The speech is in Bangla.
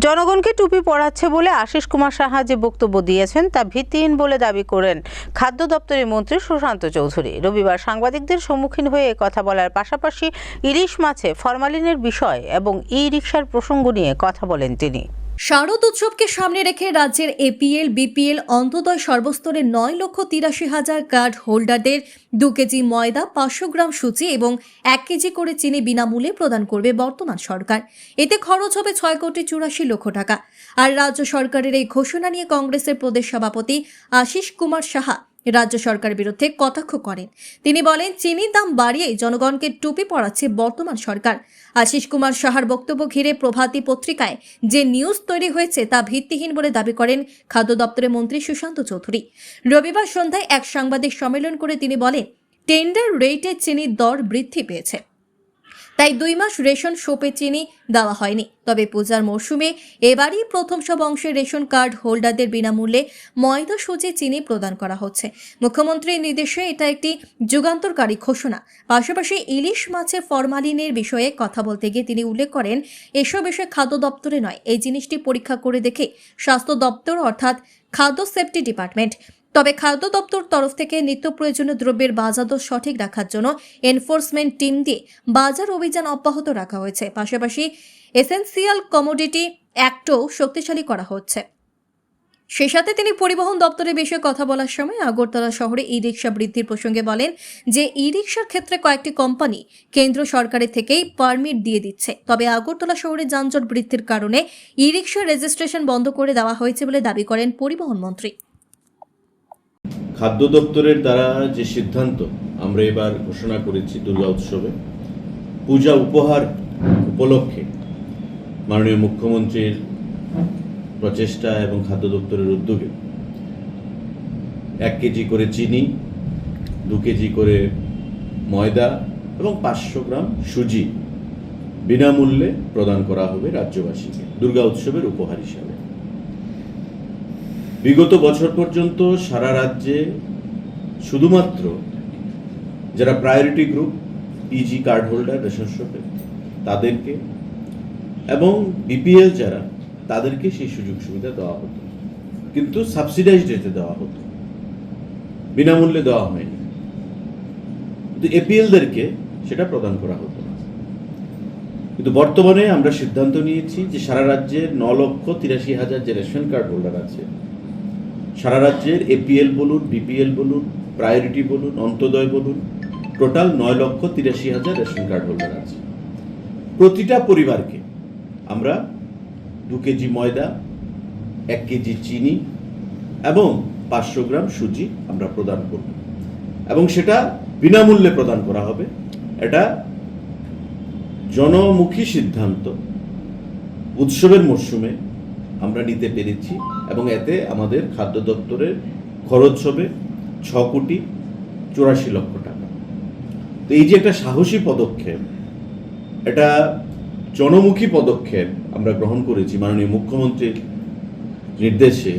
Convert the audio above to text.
জনগণকে টুপি পড়াচ্ছে বলে আশিস কুমার সাহা যে বক্তব্য দিয়েছেন তা ভিত্তিহীন বলে দাবি করেন খাদ্য দপ্তরের মন্ত্রী সুশান্ত চৌধুরী। রবিবার সাংবাদিকদের সম্মুখীন হয়ে কথা বলার পাশাপাশি ইলিশ মাছে ফরমালিনের বিষয় এবং ই রিক্সার প্রসঙ্গ নিয়ে কথা বলেন তিনি। শারদ উৎসবকে সামনে রেখে রাজ্যের এপিএল, বিপিএল অন্তদয় সর্বস্তরের নয় লক্ষ তিরাশি হাজার কার্ড হোল্ডারদের দু কেজি ময়দা, পাঁচশো গ্রাম সুচি এবং এক কেজি করে চিনি বিনামূল্যে প্রদান করবে বর্তমান সরকার। এতে খরচ হবে ছয় কোটি চুরাশি লক্ষ টাকা। আর রাজ্য সরকারের এই ঘোষণা নিয়ে কংগ্রেসের প্রদেশ সভাপতি আশিস কুমার সাহা রাজ্য সরকারের বিরুদ্ধে কটাক্ষ করেন। তিনি বলেন, চিনির দাম বাড়িয়ে জনগণকে টুপি পড়াচ্ছে বর্তমান সরকার। আশিস কুমার সাহার বক্তব্য ঘিরে প্রভাতী পত্রিকায় যে নিউজ তৈরি হয়েছে তা ভিত্তিহীন বলে দাবি করেন খাদ্য দপ্তরের মন্ত্রী সুশান্ত চৌধুরী। রবিবার সন্ধ্যায় এক সাংবাদিক সম্মেলন করে তিনি বলেন, টেন্ডার রেটে চিনির দর বৃদ্ধি পেয়েছে। তাই দুই মাস রেশন শোপে চিনি দেওয়া হয়নি। তবে পূজার মরশুমে এবারই প্রথম সব অংশের রেশন কার্ড হোল্ডারদের বিনামূল্যে ময়দা সুজি চিনি প্রদান করা হচ্ছে। মুখ্যমন্ত্রীর নির্দেশে এটা একটি যুগান্তরকারী ঘোষণা। পাশাপাশি ইলিশ মাছের ফরমালিনের বিষয়ে কথা বলতে গিয়ে তিনি উল্লেখ করেন, এসব বিষয়ে খাদ্য দপ্তরে নয়, এই জিনিসটি পরীক্ষা করে দেখে স্বাস্থ্য দপ্তর অর্থাৎ খাদ্য সেফটি ডিপার্টমেন্ট তবে খাদ্য দপ্তর তরফ থেকে নিত্য প্রয়োজনীয় দ্রব্যের বাজার দর সঠিক রাখার জন্য এনফোর্সমেন্ট টিম দিয়ে বাজার অভিযান অব্যাহত রাখা হয়েছে। পাশাপাশি এসেন্সিয়াল কমোডিটি অ্যাক্টও শক্তিশালী করা হচ্ছে। সেই সাথে তিনি পরিবহন দপ্তরের বিষয়ে কথা বলার সময় আগরতলা শহরে ই রিক্সা বৃদ্ধির প্রসঙ্গে বলেন যে ই রিক্সার ক্ষেত্রে কয়েকটি কোম্পানি কেন্দ্র সরকারের থেকেই পারমিট দিয়ে দিচ্ছে। তবে আগরতলা শহরে যানজট বৃদ্ধির কারণে ই রিক্সার রেজিস্ট্রেশন বন্ধ করে দেওয়া হয়েছে বলে দাবি করেন পরিবহন মন্ত্রী। খাদ্য দপ্তরের দ্বারা যে সিদ্ধান্ত আমরা এবার ঘোষণা করেছি দুর্গা উৎসবে, পূজা উপহার উপলক্ষে মাননীয় মুখ্যমন্ত্রীর প্রচেষ্টা এবং খাদ্য দপ্তরের উদ্যোগে এক কেজি করে চিনি, দু কেজি করে ময়দা এবং পাঁচশো গ্রাম সুজি বিনামূল্যে প্রদান করা হবে রাজ্যবাসীকে দুর্গা উৎসবের উপহার হিসাবে। বিগত বছর পর্যন্ত সারা রাজ্যে শুধুমাত্র যারা প্রায়োরিটি গ্রুপ ইজি কার্ড হোল্ডার রেশন শপে তাদেরকে এবং বিপিএল যারা, তাদেরকে সেই সুযোগ সুবিধা দেওয়া হতো। কিন্তু সাবসিডাইজড রেটে দেওয়া হতো। বিনামূল্যে দেওয়া হয়নি। কিন্তু এপিএলদেরকে সেটা প্রদান করা হতো কিন্তু বর্তমানে আমরা সিদ্ধান্ত নিয়েছি যে সারা রাজ্যের ন লক্ষ তিরাশি হাজার যে রেশন কার্ড হোল্ডার আছে সারা রাজ্যের এপিএল বলুন বিপিএল বলুন প্রায়োরিটি বলুন, অন্তদয় বলুন টোটাল নয় লক্ষ তিরাশি হাজার রেশন কার্ড হোল্ডার আছে। প্রতিটা পরিবারকে আমরা দু কেজি ময়দা, এক কেজি চিনি এবং পাঁচশো গ্রাম সুজি আমরা প্রদান করব। এবং সেটা বিনামূল্যে প্রদান করা হবে। এটা জনমুখী সিদ্ধান্ত। উৎসবের মরশুমে আমরা নিতে পেরেছি। এবং এতে আমাদের খাদ্য দপ্তরের খরচ হবে ছ কোটি চুরাশি লক্ষ টাকা। তো এই যে একটা সাহসী পদক্ষেপ, এটা জনমুখী পদক্ষেপ আমরা গ্রহণ করেছি মাননীয় মুখ্যমন্ত্রীর নির্দেশে